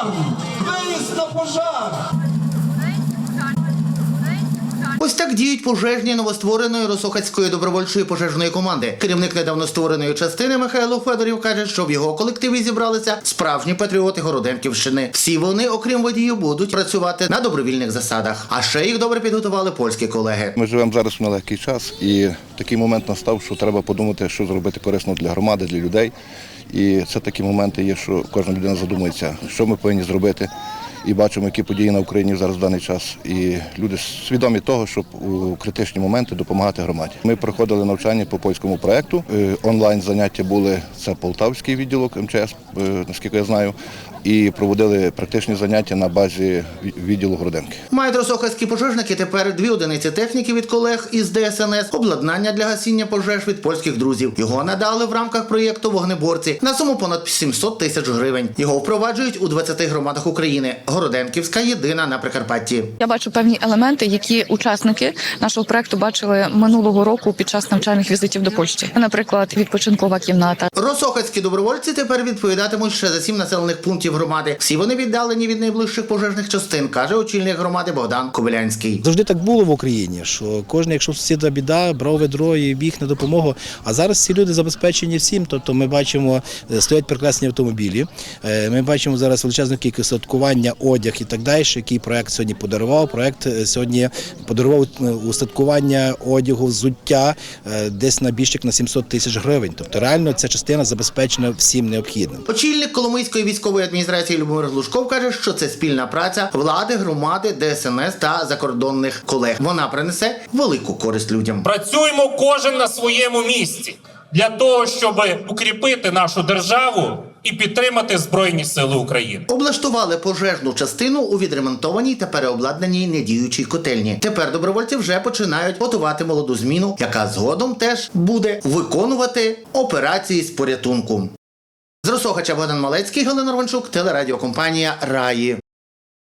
пожарні! Виїзд на пожар! Так діють пожежні новоствореної Росохацької добровольчої пожежної команди. Керівник недавно створеної частини Михайло Федорів каже, що в його колективі зібралися справжні патріоти Городенківщини. Всі вони, окрім водіїв, будуть працювати на добровільних засадах. А ще їх добре підготували польські колеги. Ми живемо зараз в нелегкий час, і такий момент настав, що треба подумати, що зробити корисно для громади, для людей. І це такі моменти є, що кожна людина задумується, що ми повинні зробити. І бачимо, які події на Україні зараз в даний час. І люди свідомі того, щоб у критичні моменти допомагати громаді. Ми проходили навчання по польському проекту. Е, Онлайн заняття були це Полтавський відділок МЧС, е, наскільки я знаю, і проводили практичні заняття на базі відділу Городенки. Мають росохацькі пожежники тепер дві одиниці техніки від колег із ДСНС, обладнання для гасіння пожеж від польських друзів. Його надали в рамках проєкту Вогнеборці на суму понад 700 тисяч гривень. Його впроваджують у 20 громадах України. Городенківська єдина на Прикарпатті. Я бачу певні елементи, які учасники нашого проекту бачили минулого року під час навчальних візитів до Польщі. Наприклад, відпочинкова кімната, Росохацькі добровольці тепер відповідатимуть ще за сім населених пунктів громади. Всі вони віддалені від найближчих пожежних частин, каже очільник громади Богдан Кобилянський. Завжди так було в Україні, що кожен, якщо сусіда біда, брав ведро і біг на допомогу. А зараз ці люди забезпечені всім. Тобто ми бачимо, е, стоять прекрасні автомобілі. Е, Ми бачимо зараз величезну кількість устаткування, одяг і так далі, який проект сьогодні подарував. Проект е, сьогодні подарував е, устаткування одягу, взуття е, десь на більше як на 700 тисяч гривень. Тобто реально ця частина забезпечена всім необхідним. Очільник Коломийської військової адміністрації Любомир Глушков каже, що це спільна праця влади, громади, ДСНС та закордонних колег. Вона принесе велику користь людям. Працюємо кожен на своєму місці для того, щоб укріпити нашу державу і підтримати Збройні Сили України. Облаштували пожежну частину у відремонтованій та переобладнаній недіючій котельні. Тепер добровольці вже починають готувати молоду зміну, яка згодом теж буде виконувати операції з порятунку. З Росохача Богдан Малецький, Галина Рванчук, телерадіокомпанія Раї.